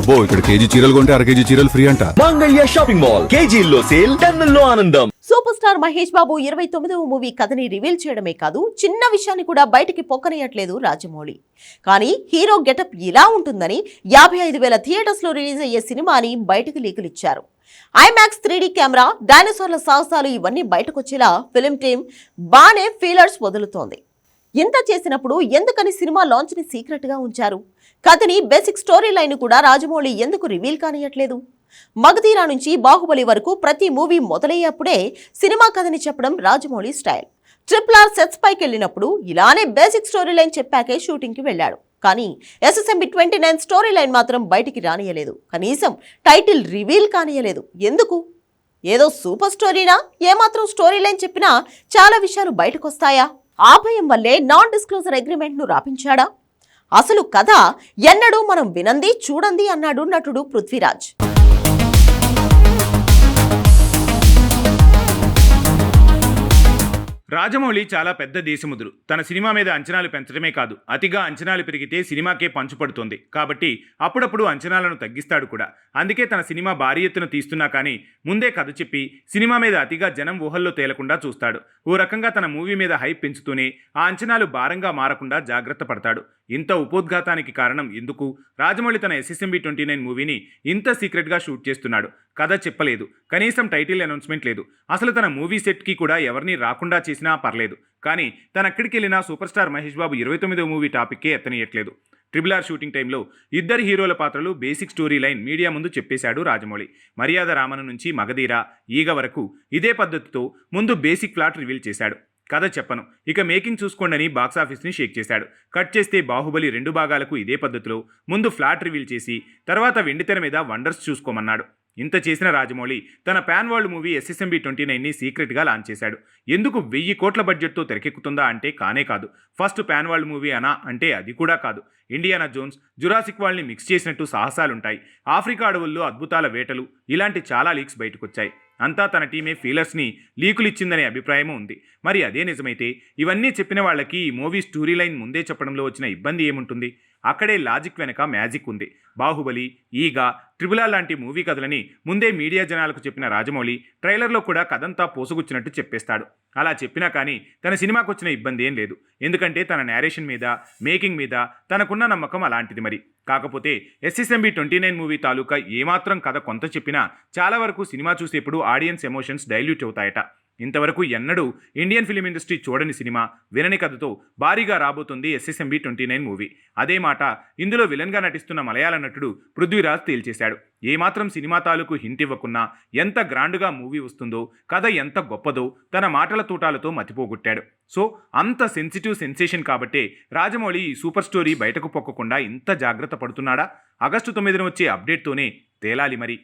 అబ్బో ఇక్కడ కేజీ చీరలు కొంటే అర కేజీ చీరలు ఫ్రీ అంట. Mangalya shopping mall. కేజీల్లో సేల్ టన్నుల్లో ఆనందం. సూపర్ స్టార్ మహేష్ బాబు ఇరవై తొమ్మిదవ మూవీ కథని రివీల్ చేయడమే కాదు చిన్న విషయాన్ని కూడా బయటికి పొక్కనియట్లేదు రాజమౌళి. కానీ హీరో గెటప్ ఇలా ఉంటుందని యాభై ఐదు వేల థియేటర్స్లో రిలీజ్ అయ్యే సినిమాని బయటకు లీకులు ఇచ్చారు. ఐమాక్స్ త్రీ కెమెరా డైనోసార్ల సాహసాలు ఇవన్నీ బయటకొచ్చేలా ఫిలిం టీం బానే ఫీలర్స్ వదులుతోంది. ఇంత చేసినప్పుడు ఎందుకని సినిమా లాంచ్ని సీక్రెట్గా ఉంచారు? కథని బేసిక్ స్టోరీ లైన్ కూడా రాజమౌళి ఎందుకు రివీల్ కానియట్లేదు మగధీరా నుంచి బాహుబలి వరకు ప్రతి మూవీ మొదలయ్యేప్పుడే సినిమా కథని చెప్పడం Rajamouli style. Triple R sets పైకి వెళ్ళినప్పుడు ఇలానే బేసిక్ స్టోరీ లైన్ చెప్పాకే షూటింగ్కి వెళ్ళాడు. కానీ SSMB twenty nine story line మాత్రం బయటికి రానియలేదు కనీసం టైటిల్ రివీల్ కానియలేదు ఎందుకు? ఏదో సూపర్ స్టోరీనా? ఏమాత్రం స్టోరీ లైన్ చెప్పినా చాలా విషయాలు బయటకొస్తాయా? ఆ భయం వల్లే నాన్ డిస్క్లోజర్ అగ్రిమెంట్ను రాపించాడా? అసలు కథ ఎన్నడూ మనం వినంది చూడండి అన్నాడు నటుడు పృథ్వీరాజ్. రాజమౌళి చాలా పెద్ద దేశముదురు. తన సినిమా మీద అంచనాలు పెంచడమే కాదు అతిగా అంచనాలు పెరిగితే సినిమాకే పంచుపడుతుంది. కాబట్టి అప్పుడప్పుడు అంచనాలను తగ్గిస్తాడు కూడా. అందుకే తన సినిమా భారీ ఎత్తున తీస్తున్నా కానీ ముందే కథ చెప్పి సినిమా మీద అతిగా జనం ఊహల్లో తేలకుండా చూస్తాడు. ఓ రకంగా తన మూవీ మీద హైప్ పెంచుతూనే ఆ అంచనాలు భారంగా మారకుండా జాగ్రత్త పడతాడు. ఇంత ఉపోద్ఘాతానికి కారణం ఎందుకు? రాజమౌళి తన ఎస్ఎస్ఎంబి ట్వంటీ నైన్ మూవీని ఇంత సీక్రెట్గా షూట్ చేస్తున్నాడు. కథ చెప్పలేదు. కనీసం టైటిల్ అనౌన్స్మెంట్ లేదు. అసలు తన మూవీ సెట్కి కూడా ఎవరిని రాకుండా చేసిన పర్లేదు. కానీ తన అక్కడికి వెళ్ళినా సూపర్ స్టార్ మహేష్ బాబు ఇరవై తొమ్మిదో మూవీ టాపిక్కే ఎత్తనీయట్లేదు. ట్రిబుల్ ఆర్ షూటింగ్ టైంలో ఇద్దరు హీరోల పాత్రలు బేసిక్ స్టోరీ లైన్ మీడియా ముందు చెప్పేశాడు రాజమౌళి. మర్యాద రామను నుంచి మగధీర ఈగ వరకు ఇదే పద్ధతితో ముందు బేసిక్ ప్లాట్ రివీల్ చేశాడు. కథ చెప్పను. ఇక మేకింగ్ చూసుకోండని బాక్సాఫీస్ని షేక్ చేశాడు. కట్ చేస్తే బాహుబలి రెండు భాగాలకు ఇదే పద్ధతిలో ముందు ఫ్లాట్ రివీల్ చేసి తర్వాత వెండితెర మీద వండర్స్ చూసుకోమన్నాడు. ఇంత చేసిన రాజమౌళి తన pan world movie SSMB twenty నైన్ని సీక్రెట్గా లాంచ్ చేశాడు. ఎందుకు వెయ్యి కోట్ల బడ్జెట్తో తెరకెక్కుతుందా అంటే కానే కాదు. ఫస్ట్ పాన్ వరల్డ్ మూవీ అనా అంటే అది కూడా కాదు. ఇండియానా జోన్స్ జురాసిక్ వాళ్ళని మిక్స్ చేసినట్టు సాహసాలుంటాయి. ఆఫ్రికా అడవుల్లో అద్భుతాల వేటలు ఇలాంటి చాలా లీక్స్ బయటకొచ్చాయి. అంతా తన టీమే ఫీలర్స్ని లీకులు ఇచ్చిందనే అభిప్రాయం ఉంది. మరి అదే నిజమైతే ఇవన్నీ చెప్పిన వాళ్ళకి ఈ మూవీ స్టోరీ లైన్ ముందే చెప్పడంలో వచ్చిన ఇబ్బంది ఏముంటుంది? అక్కడే లాజిక్ వెనక మ్యాజిక్ ఉంది. బాహుబలి ఈగ ట్రిబులా లాంటి మూవీ కథలని ముందే మీడియా జనాలకు చెప్పిన రాజమౌళి ట్రైలర్లో కూడా కథంతా పోసుగుచ్చినట్టు చెప్పేస్తాడు. అలా చెప్పినా కానీ తన సినిమాకు వచ్చిన ఇబ్బంది ఏం లేదు. ఎందుకంటే తన నేరేషన్ మీద మేకింగ్ మీద తనకున్న నమ్మకం అలాంటిది మరి. కాకపోతే ఎస్ఎస్ఎంబి ట్వంటీ నైన్ మూవీ తాలూకా ఏమాత్రం కథ కొంత చెప్పినా చాలా వరకు సినిమా చూసేప్పుడు ఆడియన్స్ ఎమోషన్స్ డైల్యూట్ అవుతాయట. ఇంతవరకు ఎన్నడూ ఇండియన్ ఫిలిం ఇండస్ట్రీ చూడని సినిమా వినని కథతో భారీగా రాబోతుంది ఎస్ఎస్ఎంబి ట్వంటీ నైన్ మూవీ. అదే మాట ఇందులో విలన్గా నటిస్తున్న మలయాళ నటుడు పృథ్వీరాజ్ తేల్చేశాడు. ఏమాత్రం సినిమా తాలూకు హింట్ ఇవ్వకున్నా ఎంత గ్రాండ్గా మూవీ వస్తుందో కథ ఎంత గొప్పదో తన మాటల తూటాలతో మతిపోగొట్టాడు. సో అంత సెన్సిటివ్ సెన్సేషన్ కాబట్టే రాజమౌళి ఈ సూపర్ స్టోరీ బయటకు పొక్కకుండా ఇంత జాగ్రత్త పడుతున్నాడా? ఆగస్టు తొమ్మిదిన వచ్చే అప్డేట్తోనే తేలాలి మరి.